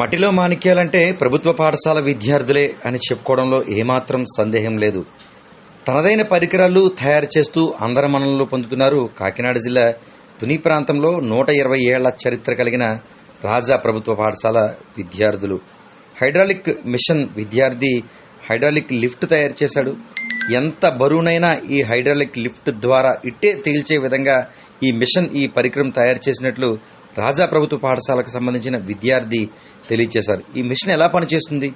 మట్టిలో మాణిక్యాలంటే ప్రభుత్వ పాఠశాల విద్యార్థులే అని చెప్పుకోవడంలో ఏమాత్రం సందేహం లేదు. తనదైన పరికరాలు తయారు చేస్తూ అందరి మనలో పొందుతున్నారు కాకినాడ జిల్లా తుని ప్రాంతంలో నూట ఇరవై ఏళ్ళ చరిత్ర కలిగిన రాజా ప్రభుత్వ పాఠశాల విద్యార్థులు. హైడ్రాలిక్ మిషన్ విద్యార్థి హైడ్రాలిక్ లిఫ్ట్ తయారు చేశాడు. ఎంత బరువునైనా ఈ హైడ్రాలిక్ లిఫ్ట్ ద్వారా ఇట్టే తేల్చే విధంగా ఈ మిషన్ ఈ పరికరం తయారు చేసినట్లు రాజా ప్రభుత్వ పాఠశాలకు సంబంధించిన విద్యార్థి తెలియజేశారు ఈ మిషన్ ఎలా పనిచేస్తుంది?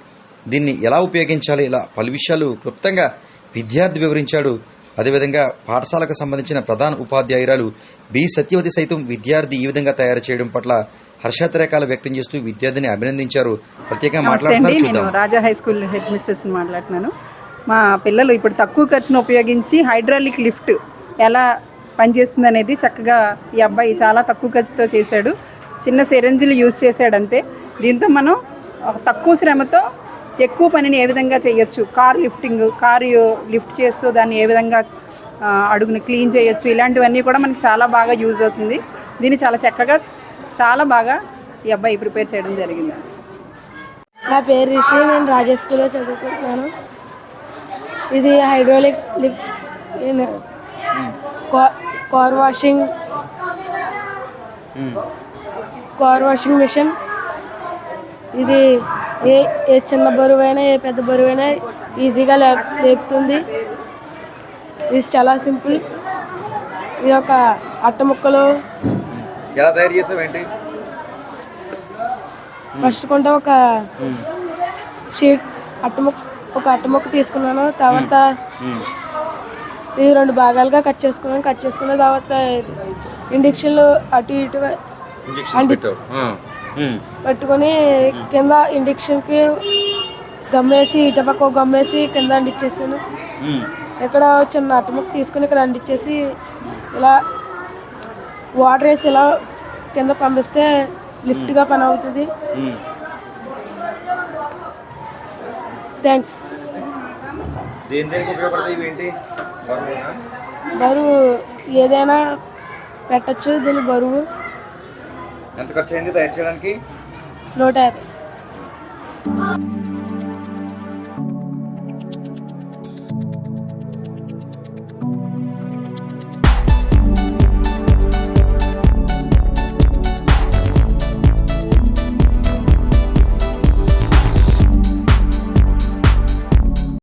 దీన్ని ఎలా ఉపయోగించాలి? ఇలా పలు విషయాలు క్లుప్తంగా విద్యార్థి వివరించాడు. అదేవిధంగా పాఠశాలకు సంబంధించిన ప్రధాన ఉపాధ్యాయురాలు బి. సత్యవతి సైతం విద్యార్థి ఈ విధంగా తయారు చేయడం పట్ల హర్షాతిరేకాలు వ్యక్తం చేస్తూ విద్యార్థిని అభినందించారు. ప్రత్యేకంగా Raja high school head mistress మాట్లాడుతున్నాను. మా పిల్లలు ఇప్పుడు తక్కువ ఖర్చును ఉపయోగించి హైడ్రాలిక్ లిఫ్ట్ ఎలా పనిచేస్తుంది అనేది చక్కగా ఈ అబ్బాయి చాలా తక్కువ ఖర్చుతో చేశాడు. చిన్న సిరంజిలు యూజ్ చేశాడంతే. దీంతో మనం తక్కువ శ్రమతో ఎక్కువ పనిని ఏ విధంగా చేయొచ్చు? కార్ లిఫ్టింగ్ కారు లిఫ్ట్ చేస్తూ దాన్ని ఏ విధంగా అడుగును క్లీన్ చేయొచ్చు? ఇలాంటివన్నీ కూడా మనకి చాలా బాగా యూజ్ అవుతుంది. దీన్ని చాలా చక్కగా చాలా బాగా ఈ అబ్బాయి ప్రిపేర్ చేయడం జరిగింది. నా పేరు రిషి. నేను రాజా స్కూల్లో చదువుకుంటున్నాను. ఇది hydraulic lift car washing car washing machine ఇది ఏ ఏ చిన్న బరువైనా ఏ పెద్ద బరువైనా ఈజీగా లే లేపుతుంది. ఇది చాలా సింపుల్. ఇది ఒక అట్ట ముక్కలు. ఎలా తయారు చేసావు ఏంటి? ఫస్ట్ కొంటే ఒక షీట్ అట్టముక్క ఒక అట్టముక్క తీసుకున్నాను. తర్వాత ఇది రెండు భాగాలుగా కట్ చేసుకున్నాను కట్ చేసుకున్న తర్వాత ఇండక్షన్లు అటు ఇటు పెట్టుకొని కింద ఇండక్షన్కి గమ్మేసి ఇటు పక్క ఒక గమ్మేసి కింద ఉమ్. ఇక్కడ చిన్న అట్టముక్క తీసుకుని ఇక్కడ అంటించేసి ఇలా వాటర్ వేసి ఇలా కింద పంపిస్తే లిఫ్ట్గా పని అవుతుంది. థ్యాంక్స్ దేని దేనికి ఉపయోగపడతాయి ఇవేంటి? బరువు ఏదైనా పెట్టచ్చు దీని బరువు. ఎంత ఖర్చు అయింది తయారు చేయడానికి? నూట యాభై.